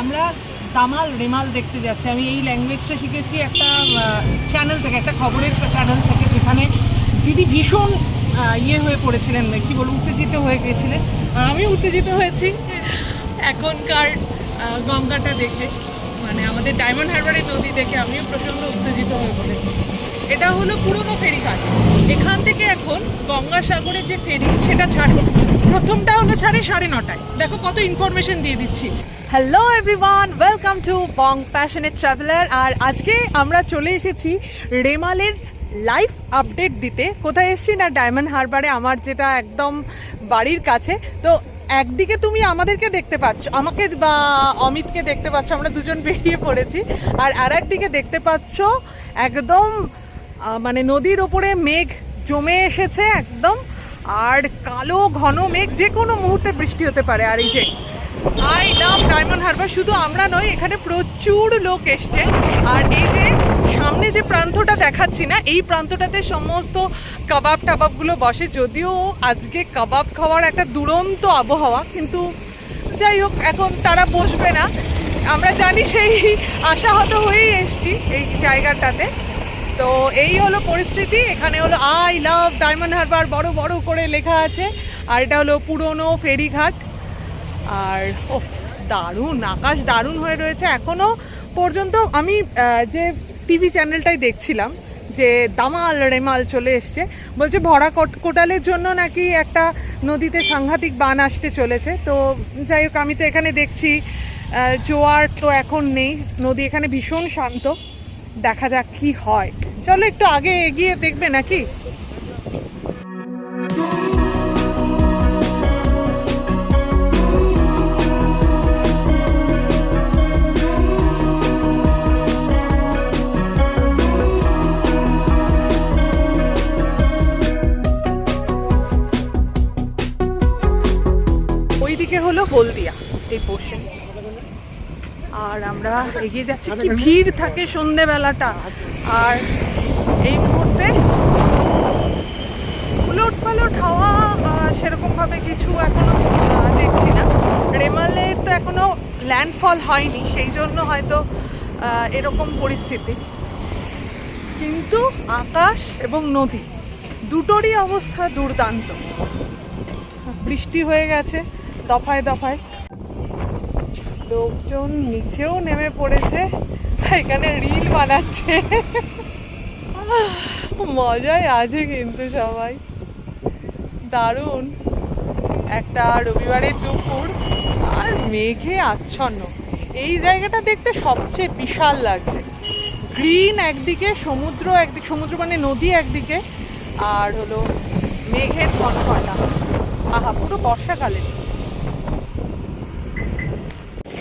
আমরা দামাল, রেমাল দেখতে যাচ্ছি। আমি এই ল্যাঙ্গুয়েজটা শিখেছি একটা চ্যানেল থেকে, একটা খবরের চ্যানেল থেকে, যেখানে দিদি ভীষণ ইয়ে হয়ে পড়েছিলেন, কি বলব, উত্তেজিত হয়ে গিয়েছিলেন। আর আমি উত্তেজিত হয়েছি। এখনকার গঙ্গাটা দেখে মানে আমাদের ডায়মন্ড হারবারের নদী দেখে আমিও প্রচণ্ড উত্তেজিত হয়ে পড়েছি। এটা হলো পুরনো ফেরিঘাট এখান থেকে এখন গঙ্গাসাগরের যে ফেরি, সেটা ছাড়ে। প্রথমটা হলো ছাড়ে সাড়ে নটায়। দেখো কত ইনফরমেশন দিয়ে দিচ্ছি। Hello everyone welcome to Bong passionate traveller আর আজকে আমরা চলে এসেছি রেমালের লাইভ আপডেট দিতে। কোথায় এসেছি না ডায়মন্ড হারবারে আমার যেটা একদম বাড়ির কাছে। তো একদিকে তুমি আমাদেরকে দেখতে পাচ্ছ, আমাকে বা অমিতকে দেখতে পাচ্ছ, আমরা দুজন বেরিয়ে পড়েছি। আর আর একদিকে দেখতে পাচ্ছ একদম মানে নদীর ওপরে মেঘ জমে এসেছে একদম, আর কালো ঘন মেঘ যে কোনো মুহূর্তে বৃষ্টি হতে পারে, আর এই যে আই লাভ ডায়মন্ড হারবার শুধু আমরা নই এখানে প্রচুর লোক এসছে। আর এই যে, সামনে যে প্রান্তটা দেখাচ্ছি না, এই প্রান্তটাতে সমস্ত কাবাব টাবাবগুলো বসে, যদিও আজকে কাবাব খাওয়ার একটা দুরন্ত আবহাওয়া, কিন্তু যাই হোক, এখন তারা বসবে না। আমরা জানি সেই আশাহত হয়েই এসছি এই জায়গাটাতে। এই হলো পরিস্থিতি, এখানে হলো আই লাভ ডায়মন্ড হারবার বড় বড় করে লেখা আছে, আর এটা হলো পুরনো ফেরিঘাট। আর ও দারুণ, আকাশ দারুণ হয়ে রয়েছে। এখনও পর্যন্ত আমি যে টিভি চ্যানেলটাই দেখছিলাম, যে দামাল রেমাল চলে এসছে, বলছে ভরা কোট- কোটালের জন্য নাকি একটা নদীতে সাংঘাতিক বান আসতে চলেছে। তো যাই হোক, আমি তো এখানে দেখছি জোয়ার তো এখন নেই, নদী এখানে ভীষণ শান্ত। দেখা যাক কি হয়। চলো একটু আগে এগিয়ে দেখবে নাকি? ওইদিকে হলো হলদিয়া এই পোর্শন আর আমরা এগিয়ে যাচ্ছি। কি ভিড় থাকে সন্ধেবেলাটা। আর এই মুহূর্তে উলট পালট হাওয়া সেরকমভাবে কিছু এখনও আহ, দেখছি না। রেমালের তো এখনও ল্যান্ডফল হয়নি সেই জন্য হয়তো এরকম পরিস্থিতি। কিন্তু আকাশ এবং নদী দুটোরই অবস্থা দুর্দান্ত। বৃষ্টি হয়ে গেছে দফায় দফায়। লোকজন নিচেও নেমে পড়েছে এখানে রিল বানাচ্ছে। মজাই আছে কিন্তু সবাই। দারুণ। একটা রবিবারের দুপুর, আর মেঘে আচ্ছন্ন। এই জায়গাটা দেখতে সবচেয়ে বিশাল লাগছে। গ্রিন একদিকে, সমুদ্র একদিকে সমুদ্র মানে নদী একদিকে, আর হলো মেঘের ঘনঘটা আহা, পুরো বর্ষাকালে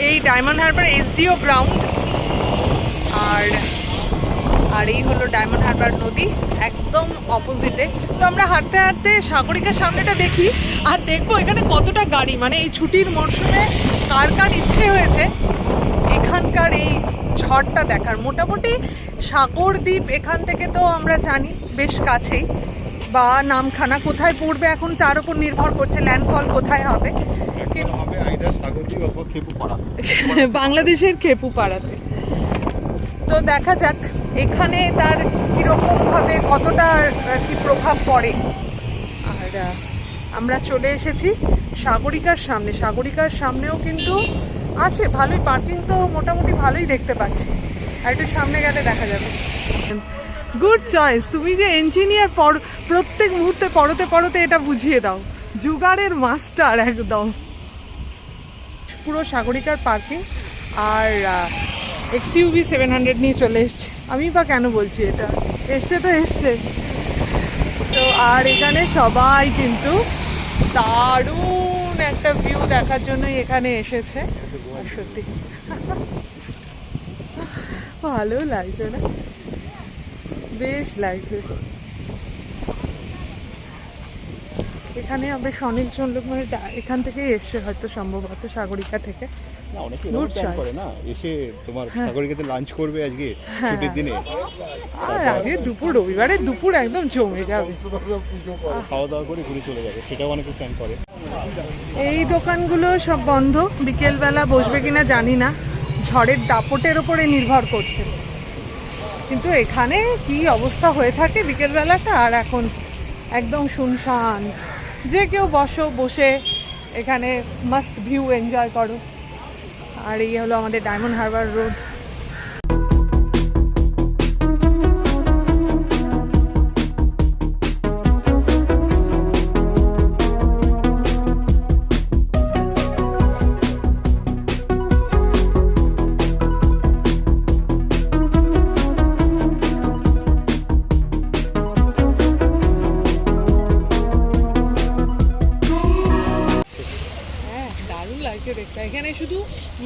এই ডায়মন্ড হারবার এসডিও গ্রাউন্ড আর আর এই হলো ডায়মন্ড হারবার নদী, একদম অপোজিটে তো আমরা হাঁটতে হাঁটতে সাগরিকার সামনেটা দেখি আর দেখব এখানে কতটা গাড়ি। মানে এই ছুটির মরশুমে কার কার ইচ্ছে হয়েছে, এখানকার এই ঝড়টা দেখার। মোটামুটি সাগরদ্বীপ এখান থেকে তো আমরা জানি, বেশ কাছেই। বা নামখানা কোথায় পড়বে এখন তার উপর নির্ভর করছে ল্যান্ডফল কোথায় হবে। বাংলাদেশের খেপু পাড়াতে তো দেখা যাক, এখানে তার কীরকমভাবে কতটা কি প্রভাব পড়ে। আর আমরা চলে এসেছি সাগরিকার সামনে। সাগরিকার সামনেও কিন্তু আছে, ভালোই পার্কিং তো মোটামুটি ভালোই দেখতে পাচ্ছি। আর একটু সামনে গেলে দেখা যাবে। গুড চয়েস তুমি যে ইঞ্জিনিয়ার পর প্রত্যেক মুহূর্তে পড়তে পড়তে এটা বুঝিয়ে দাও। জুগাড়ের মাস্টার একদম। পুরো সাগরিকার পার্কে আর এক্সইউভি সেভেন হান্ড্রেড নিয়ে চলে এসছে। আমি বা কেন বলছি এটা? এসছে তো এসছে। তো আর এখানে সবাই কিন্তু দারুণ একটা ভিউ দেখার জন্যই এখানে এসেছে। সত্যি। ভালো লাগছে না? বেশ লাগছে। এখানে আমরা অনেকজন লোক মানে এখান থেকে এসছে হয়তো সম্ভবত সাগরিকা থেকে। না অনেকে Good এরকম প্ল্যান করে না এসে তোমার হ্যাঁ। সাগরিকাতে লাঞ্চ করবে আজকে ছুটির দিনে। আর আজকে দুপুর রবিবারে দুপুর একদম জমে যাবে। খাওয়া দাওয়া করে ঘুরে চলে যাবে সেটাও অনেকে প্ল্যান করে। এই দোকানগুলো সব বন্ধ বিকেলবেলা বসবে কিনা জানি না। ঝড়ের দাপটের ওপরে নির্ভর করছে। কিন্তু এখানে কি অবস্থা হয়ে থাকে বিকেলবেলাটা? আর এখন একদম শুনশান। যে কেউ বসো, বসে এখানে মাস্ট ভিউ এনজয় করো। আর এই হলো আমাদের ডায়মন্ড হারবার রোড দেখতে এখানে শুধু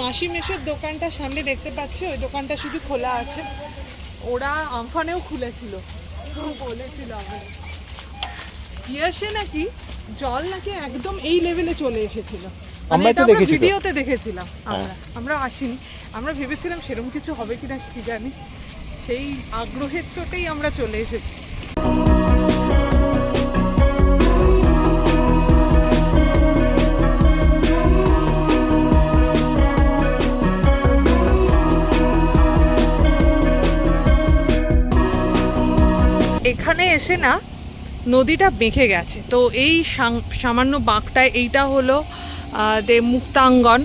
মাসি মেশোর দোকানটা সামনে দেখতে পাচ্ছি ওই দোকানটা শুধু খোলা আছে। ওরা আমফানেও খুলেছিল। বলেছিল ইয়াসে নাকি জল নাকি একদম এই লেভেলে চলে এসেছিল। মানে তো দেখেছি ভিডিওতে দেখেছিলাম আমরা। আমরা আসিনি। আমরা ভেবেছিলাম সেরকম কিছু হবে কিনা কি জানি। সেই আগ্রহের চোটেই আমরা চলে এসেছি। এসে না নদীটা বেঁকে গেছে। তো এই সামান্য বাঁকটায় এইটা হলো দে মুক্তাঙ্গন।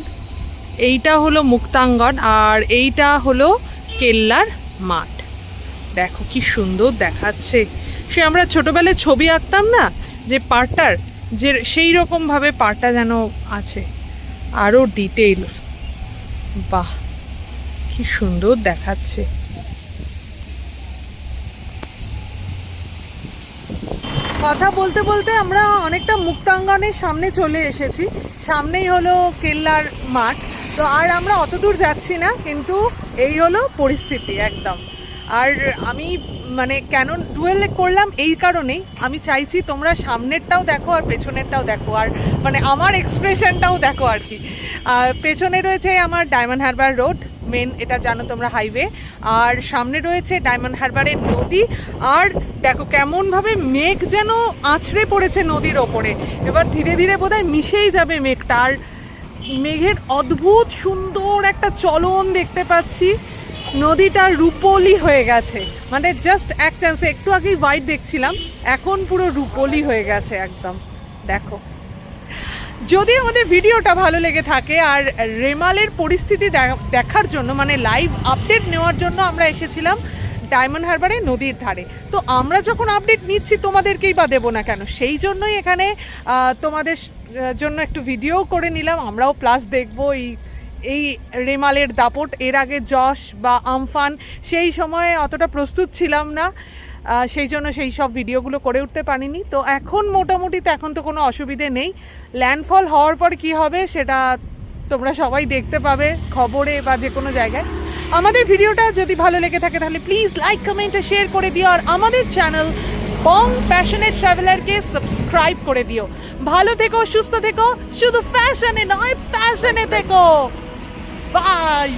এইটা হলো মুক্তাঙ্গন আর এইটা হলো কেল্লার মাঠ। দেখো কি সুন্দর দেখাচ্ছে। সে আমরা ছোটোবেলায় ছবি আঁকতাম না, যে পার্টটার যে সেই রকমভাবে পার্টটা যেন আছে। আরও ডিটেইল বাহ, কি সুন্দর দেখাচ্ছে। কথা বলতে বলতে আমরা অনেকটা মুক্তাঙ্গনের সামনে চলে এসেছি। সামনেই হলো কেল্লার মাঠ। তো আর আমরা অত দূর যাচ্ছি না, কিন্তু এই হলো পরিস্থিতি একদম। আর আমি মানে কেন ডুয়েল করলাম এই কারণেই। আমি চাইছি তোমরা সামনেরটাও দেখো আর পেছনেরটাও দেখো। আর মানে আমার এক্সপ্রেশনটাও দেখো আর কি। আর পেছনে রয়েছে আমার ডায়মন্ড হারবার রোড মেন, এটা জানো তোমরা হাইওয়ে আর সামনে রয়েছে ডায়মন্ড হারবারের নদী। আর দেখো কেমনভাবে মেঘ যেন আছড়ে পড়েছে নদীর ওপরে। এবার ধীরে ধীরে বোধহয় মিশেই যাবে মেঘটা। আর মেঘের অদ্ভুত সুন্দর একটা চলন দেখতে পাচ্ছি। নদীটা রূপলি হয়ে গেছে। মানে জাস্ট এক চান্সে একটু আগেই হোয়াইট দেখছিলাম। এখন পুরো রূপলি হয়ে গেছে একদম। দেখো। যদি আমাদের ভিডিওটা ভালো লেগে থাকে আর রেমালের পরিস্থিতি দেখার জন্য মানে লাইভ আপডেট নেওয়ার জন্য আমরা এসেছিলাম ডায়মন্ড হারবারে নদীর ধারে। তো আমরা যখন আপডেট নিচ্ছি, তোমাদেরকেই বা দেবো না কেন? সেই জন্যই এখানে তোমাদের জন্য একটু ভিডিও করে নিলাম। আমরাও প্লাস দেখব এই এই রেমালের দাপট। এর আগে যশ বা আমফান সেই সময়ে অতটা প্রস্তুত ছিলাম না। সেই জন্য সেই সব ভিডিওগুলো করে উঠতে পারিনি। তো এখন মোটামুটি তো এখন তো কোনো অসুবিধে নেই। ল্যান্ডফল হওয়ার পর কি হবে সেটা তোমরা সবাই দেখতে পাবে খবরে বা যে কোনো জায়গায়। আমাদের ভিডিওটা যদি ভালো লেগে থাকে তাহলে প্লিজ লাইক কমেন্ট শেয়ার করে দিও। আর আমাদের চ্যানেল বং প্যাশনেট ট্রাভেলারকে সাবস্ক্রাইব করে দিও। ভালো থেকো, সুস্থ থেকো, শুধু ফ্যাশনে নয় প্যাশনে থেকো। বাই